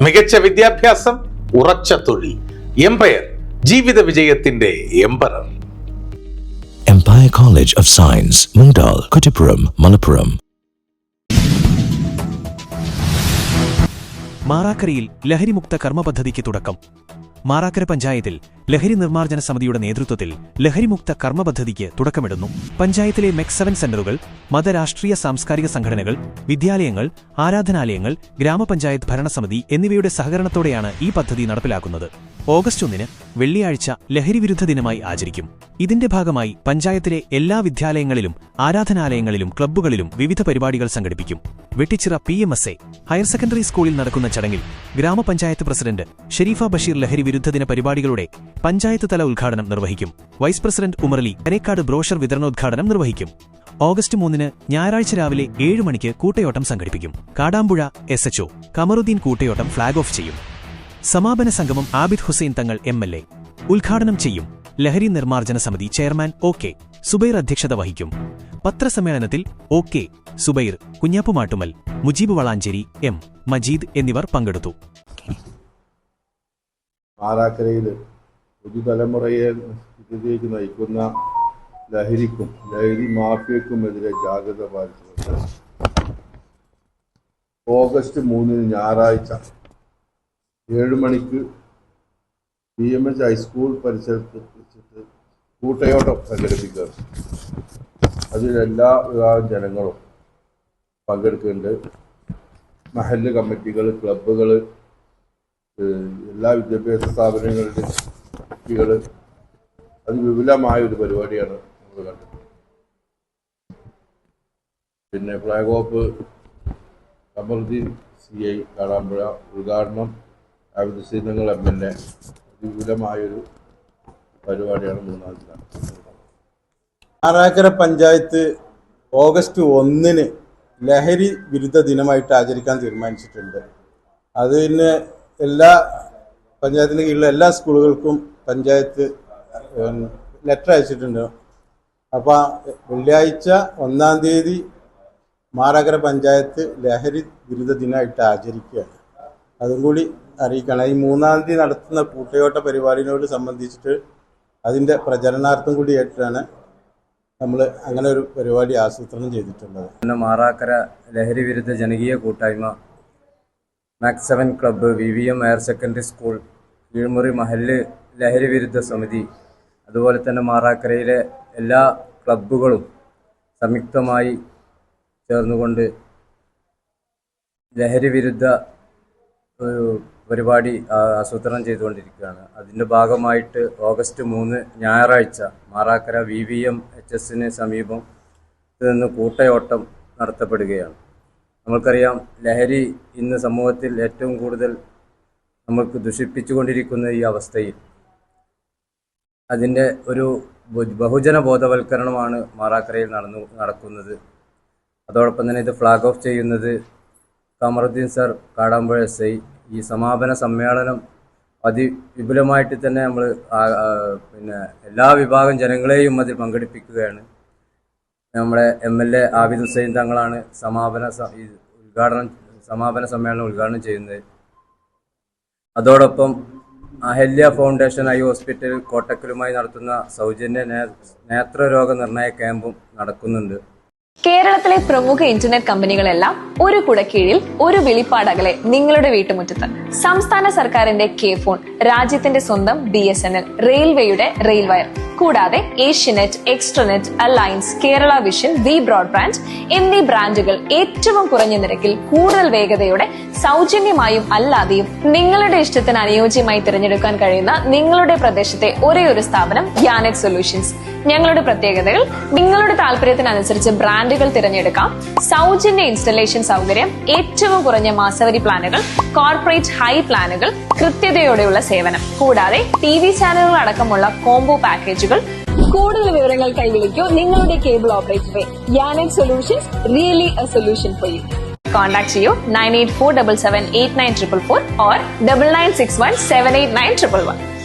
മികച്ച വിദ്യാഭ്യാസം ഉറച്ച തൊഴിൽ എംപയർ ജീവിത വിജയത്തിന്റെ emperor empire college of science Mundal Kuttippuram Malappuram മാറാക്കരയിൽ ലഹരിമുക്ത കർമ്മ പദ്ധതിക്ക് തുടക്കം. മാറാക്കര പഞ്ചായത്തിൽ ലഹരി നിർമ്മാർജന സമിതിയുടെ നേതൃത്വത്തിൽ ലഹരിമുക്ത കർമ്മപദ്ധതിക്ക് തുടക്കമിടുന്നു. പഞ്ചായത്തിലെ മെക്സ് സെവൻ സെന്ററുകൾ മതരാഷ്ട്രീയ സാംസ്കാരിക സംഘടനകൾ വിദ്യാലയങ്ങൾ ആരാധനാലയങ്ങൾ ഗ്രാമപഞ്ചായത്ത് ഭരണസമിതി എന്നിവയുടെ സഹകരണത്തോടെയാണ് ഈ പദ്ധതി നടപ്പിലാക്കുന്നത്. ഓഗസ്റ്റ് ഒന്നിന് വെള്ളിയാഴ്ച ലഹരിവിരുദ്ധ ദിനമായി ആചരിക്കും. ഇതിന്റെ ഭാഗമായി പഞ്ചായത്തിലെ എല്ലാ വിദ്യാലയങ്ങളിലും ആരാധനാലയങ്ങളിലും ക്ലബ്ബുകളിലും വിവിധ പരിപാടികൾ സംഘടിപ്പിക്കും. Vettichira P M S A higher secondary സ്കൂളിൽ നടക്കുന്ന ചടങ്ങിൽ ഗ്രാമപഞ്ചായത്ത് പ്രസിഡന്റ് ഷെരീഫ ബഷീർ ലഹരി വിരുദ്ധ ദിന പരിപാടികളുടെ പഞ്ചായത്ത് തല ഉദ്ഘാടനം നിർവഹിക്കും. Vice president Umarali Anekkad brochure വിതരണോദ്ഘാടനം നിർവഹിക്കും. ഓഗസ്റ്റ് മൂന്നിന് ഞായറാഴ്ച രാവിലെ ഏഴ് മണിക്ക് കൂട്ടയോട്ടം സംഘടിപ്പിക്കും. Kadampuzha S H O Kamaruddin കൂട്ടയോട്ടം flag off ചെയ്യും. സമാപന സംഗമം Abid Hussain Thangal M L A. ഉദ്ഘാടനം ചെയ്യും. ലഹരി നിർമ്മാർജന സമിതി ചെയർമാൻ ഒ കെ. സുബൈർ അധ്യക്ഷത വഹിക്കും. പത്രസമ്മേളനത്തിൽ O K Zubair Kunjappumattumal Mujeeb Valanchery M Majeed എന്നിവർ പങ്കെടുത്തു. പാലാക്കരയിൽ പുതുതലമുറയെ ഇതിലേക്ക് നയിക്കുന്ന ലഹരിക്കും ലഹരി മാഫിയക്കുമെതിരെ ജാഗ്രത പാലിച്ചുകൊണ്ട് ഓഗസ്റ്റ് മൂന്നിന് ഞായറാഴ്ച ഏഴ് മണിക്ക് പി എം എച്ച് ഹൈസ്കൂൾ പരിസരത്ത് വെച്ചിട്ട് കൂട്ടയോട്ടം സംഘടിപ്പിക്കുക അതിൽ എല്ലാ വിഭാഗം ജനങ്ങളും പങ്കെടുക്കുന്നുണ്ട്. മഹല്ല് കമ്മിറ്റികൾ ക്ലബ്ബുകൾ എല്ലാ വിദ്യാഭ്യാസ സ്ഥാപനങ്ങളുടെയും കുട്ടികൾ അത് വിപുലമായ ഒരു പരിപാടിയാണ് നമ്മൾ കണ്ടത് പിന്നെ flag off Samriddhi C I Kadampuzha ഉദ്ഘാടനം. ആബിദ് സീനങ്ങൾ എം എൽ എ. വിപുലമായൊരു പരിപാടിയാണ് മൂന്നാം ആറാക്കര പഞ്ചായത്ത് ഓഗസ്റ്റ് ഒന്നിന് ലഹരി വിരുദ്ധ ദിനമായിട്ട് ആചരിക്കാൻ തീരുമാനിച്ചിട്ടുണ്ട്. അതിന് എല്ലാ പഞ്ചായത്തിന് കീഴിലെ എല്ലാ സ്കൂളുകൾക്കും പഞ്ചായത്ത് ലെറ്റർ അയച്ചിട്ടുണ്ട്. അപ്പോൾ വെള്ളിയാഴ്ച ഒന്നാം തീയതി മാറാക്കര പഞ്ചായത്ത് ലഹരി വിരുദ്ധ ദിനമായിട്ട് ആചരിക്കുകയാണ്. അതും കൂടി അറിയിക്കണം. ഈ മൂന്നാം തീയതി നടത്തുന്ന കൂട്ടയോട്ട പരിപാടിനോട് സംബന്ധിച്ചിട്ട് അതിന്റെ പ്രചരണാർത്ഥം കൂടിയായിട്ടാണ് നമ്മൾ അങ്ങനെ ഒരു പരിപാടി ആസൂത്രണം ചെയ്തിട്ടുള്ളത്. പിന്നെ മാറാക്കര ലഹരി വിരുദ്ധ ജനകീയ കൂട്ടായ്മ Max seven club V V M higher secondary school Keezhmuri മഹല്ല് ലഹരി വിരുദ്ധ സമിതി അതുപോലെ തന്നെ മാറാക്കരയിലെ എല്ലാ ക്ലബ്ബുകളും സംയുക്തമായി ചേർന്നുകൊണ്ട് ലഹരി വിരുദ്ധ ഒരു പരിപാടി ആസൂത്രണം ചെയ്തുകൊണ്ടിരിക്കുകയാണ്. അതിന്റെ ഭാഗമായിട്ട് ഓഗസ്റ്റ് മൂന്ന് ഞായറാഴ്ച Marakkara V V M H എസിന് സമീപം നിന്ന് കൂട്ടയോട്ടം നടത്തപ്പെടുകയാണ്. നമുക്കറിയാം ലഹരി ഇന്ന് സമൂഹത്തിൽ ഏറ്റവും കൂടുതൽ നമുക്ക് ദുഷിപ്പിച്ചുകൊണ്ടിരിക്കുന്ന ഈ അവസ്ഥയിൽ അതിന്റെ ഒരു ബഹുജന ബോധവൽക്കരണമാണ് മാറാക്കരയിൽ നടന്നു നടക്കുന്നത്. അതോടൊപ്പം തന്നെ ഇത് ഫ്ലാഗ് ഓഫ് ചെയ്യുന്നത് Kamaruddin sir Kadampuzha S I ഈ സമാപന സമ്മേളനം അതിവിപുലമായിട്ട് തന്നെ നമ്മൾ പിന്നെ എല്ലാ വിഭാഗം ജനങ്ങളെയും അതിൽ പങ്കെടുപ്പിക്കുകയാണ്. നമ്മുടെ M L A Abid Hussain തങ്ങളാണ് സമാപന ഉദ്ഘാടനം സമാപന സമ്മേളനം ഉദ്ഘാടനം ചെയ്യുന്നത്. അതോടൊപ്പം അഹല്യ ഫൗണ്ടേഷൻ ഐ ഹോസ്പിറ്റൽ കോട്ടക്കലുമായി നടത്തുന്ന സൗജന്യ നേത്രരോഗ നിർണയ ക്യാമ്പും നടക്കുന്നുണ്ട്. കേരളത്തിലെ പ്രമുഖ ഇന്റർനെറ്റ് കമ്പനികളെല്ലാം ഒരു കുടക്കീഴിൽ ഒരു വിളിപ്പാടകലെ നിങ്ങളുടെ വീട്ടുമുറ്റത്ത്. സംസ്ഥാന സർക്കാരിന്റെ കെ ഫോൺ രാജ്യത്തിന്റെ സ്വന്തം ബി എസ് എൻ എൽ റെയിൽവേയുടെ റെയിൽവയർ കൂടാതെ Asianet extranet alliance Kerala vision V broadband എന്നീ ബ്രാൻഡുകൾ ഏറ്റവും കുറഞ്ഞ നിരക്കിൽ കൂടുതൽ വേഗതയോടെ സൗജന്യമായും അല്ലാതെയും നിങ്ങളുടെ ഇഷ്ടത്തിന് അനുയോജ്യമായി തിരഞ്ഞെടുക്കാൻ കഴിയുന്ന നിങ്ങളുടെ പ്രദേശത്തെ ഒരേ ഒരു സ്ഥാപനം യാനെറ്റ് സൊല്യൂഷൻസ് ഞങ്ങളുടെ പ്രത്യേകതകൾ നിങ്ങളുടെ താല്പര്യത്തിനനുസരിച്ച് ബ്രാൻഡുകൾ തിരഞ്ഞെടുക്കാം സൗജന്യ ഇൻസ്റ്റലേഷൻ സൗകര്യം ഏറ്റവും കുറഞ്ഞ മാസവരി പ്ലാനുകൾ കോർപ്പറേറ്റ് ഹൈ പ്ലാനുകൾ കൃത്യതയോടെയുള്ള സേവനം. കൂടാതെ ടി വി ചാനലുകൾ അടക്കമുള്ള കോംബോ പാക്കേജുകൾ കൂടുതൽ വിവരങ്ങൾ വിളിക്കൂ നിങ്ങളുടെ cable operator Yanak solutions really a solution for you Contact you nine eight four double seven eight nine triple four or 9961789111.